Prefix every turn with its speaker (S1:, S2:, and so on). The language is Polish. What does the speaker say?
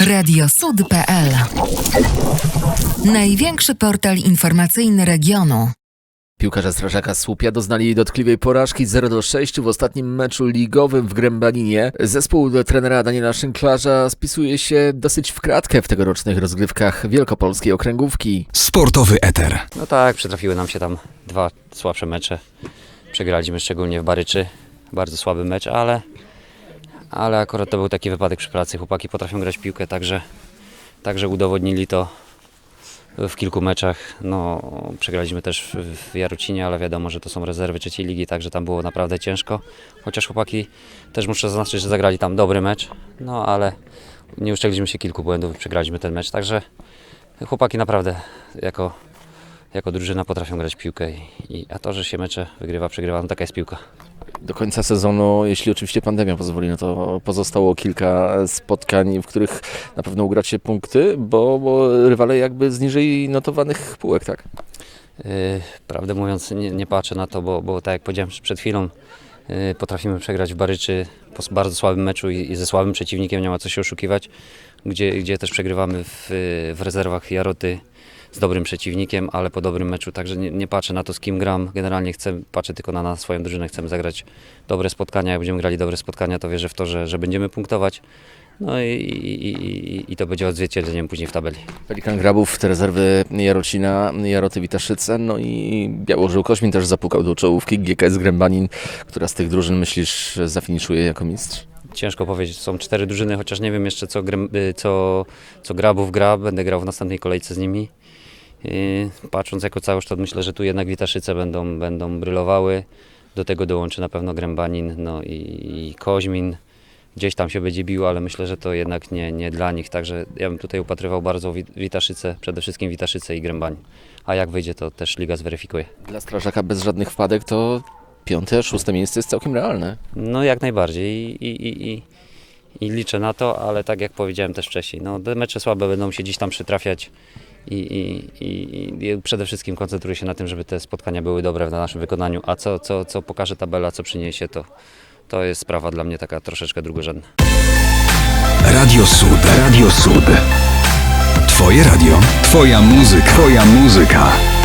S1: Radiosud.pl Największy portal informacyjny regionu.
S2: Piłkarze Strażaka Słupia doznali dotkliwej porażki 0 do 6 w ostatnim meczu ligowym w Grębaninie. Zespół trenera Daniela Szynklarza spisuje się dosyć w kratkę w tegorocznych rozgrywkach wielkopolskiej okręgówki.
S3: Sportowy eter.
S4: No tak, przytrafiły nam się tam dwa słabsze mecze. Przegraliśmy szczególnie w Baryczy. Bardzo słaby mecz, ale, ale akurat to był taki wypadek przy pracy. Chłopaki potrafią grać piłkę, także, także udowodnili to w kilku meczach. No, przegraliśmy też w, Jarocinie, ale wiadomo, że to są rezerwy trzeciej ligi, także tam było naprawdę ciężko. Chociaż chłopaki też muszę zaznaczyć, że zagrali tam dobry mecz, no ale nie uszczegliśmy się kilku błędów i przegraliśmy ten mecz. Także chłopaki naprawdę jako jako drużyna potrafią grać piłkę i, i, a to, że się mecze wygrywa, przegrywa, no taka jest piłka.
S2: Do końca sezonu, jeśli oczywiście pandemia pozwoli, no to pozostało kilka spotkań, w których na pewno ugracie punkty, bo, bo rywale jakby z niżej notowanych półek, tak?
S4: Yy, prawdę mówiąc nie, nie patrzę na to, bo, bo tak jak powiedziałem przed chwilą, yy, potrafimy przegrać w Baryczy po bardzo słabym meczu i, i ze słabym przeciwnikiem, nie ma co się oszukiwać, gdzie, gdzie też przegrywamy w, w rezerwach Jaroty z dobrym przeciwnikiem, ale po dobrym meczu, także nie, nie patrzę na to z kim gram, generalnie chcę, patrzę tylko na, na swoją drużynę, chcemy zagrać dobre spotkania, jak będziemy grali dobre spotkania, to wierzę w to, że, że będziemy punktować, no i, i, i, i to będzie odzwierciedleniem później w tabeli.
S2: Pelikan Grabów, te rezerwy Jarocina, Jaroty Witaszyce, no i Białożył Kośmin też zapukał do czołówki GKS Grębanin, która z tych drużyn myślisz zafiniszuje jako mistrz?
S4: Ciężko powiedzieć, są cztery drużyny, chociaż nie wiem jeszcze co, y, co, co Grabów gra, będę grał w następnej kolejce z nimi. Yy, Patrząc jako całość, to myślę, że tu jednak Witaszyce będą, będą brylowały. Do tego dołączy na pewno Grębanin no i, i Koźmin. Gdzieś tam się będzie bił, ale myślę, że to jednak nie, nie dla nich. Także ja bym tutaj upatrywał bardzo Wit- Witaszyce, przede wszystkim Witaszyce i Grębanin. A jak wyjdzie, to też Liga zweryfikuje.
S2: Dla strażaka bez żadnych wpadek to piąte, szóste miejsce jest całkiem realne.
S4: No jak najbardziej i, i, i, i, liczę na to, ale tak jak powiedziałem też wcześniej, no te mecze słabe będą się gdzieś tam przytrafiać i, i, i, i przede wszystkim koncentruję się na tym, żeby te spotkania były dobre w naszym wykonaniu, a co, co, co pokaże tabela, co przyniesie, to, to jest sprawa dla mnie taka troszeczkę drugorzędna.
S3: Radio Sud. Radio Sud. Twoje radio. Twoja muzyka. Twoja muzyka.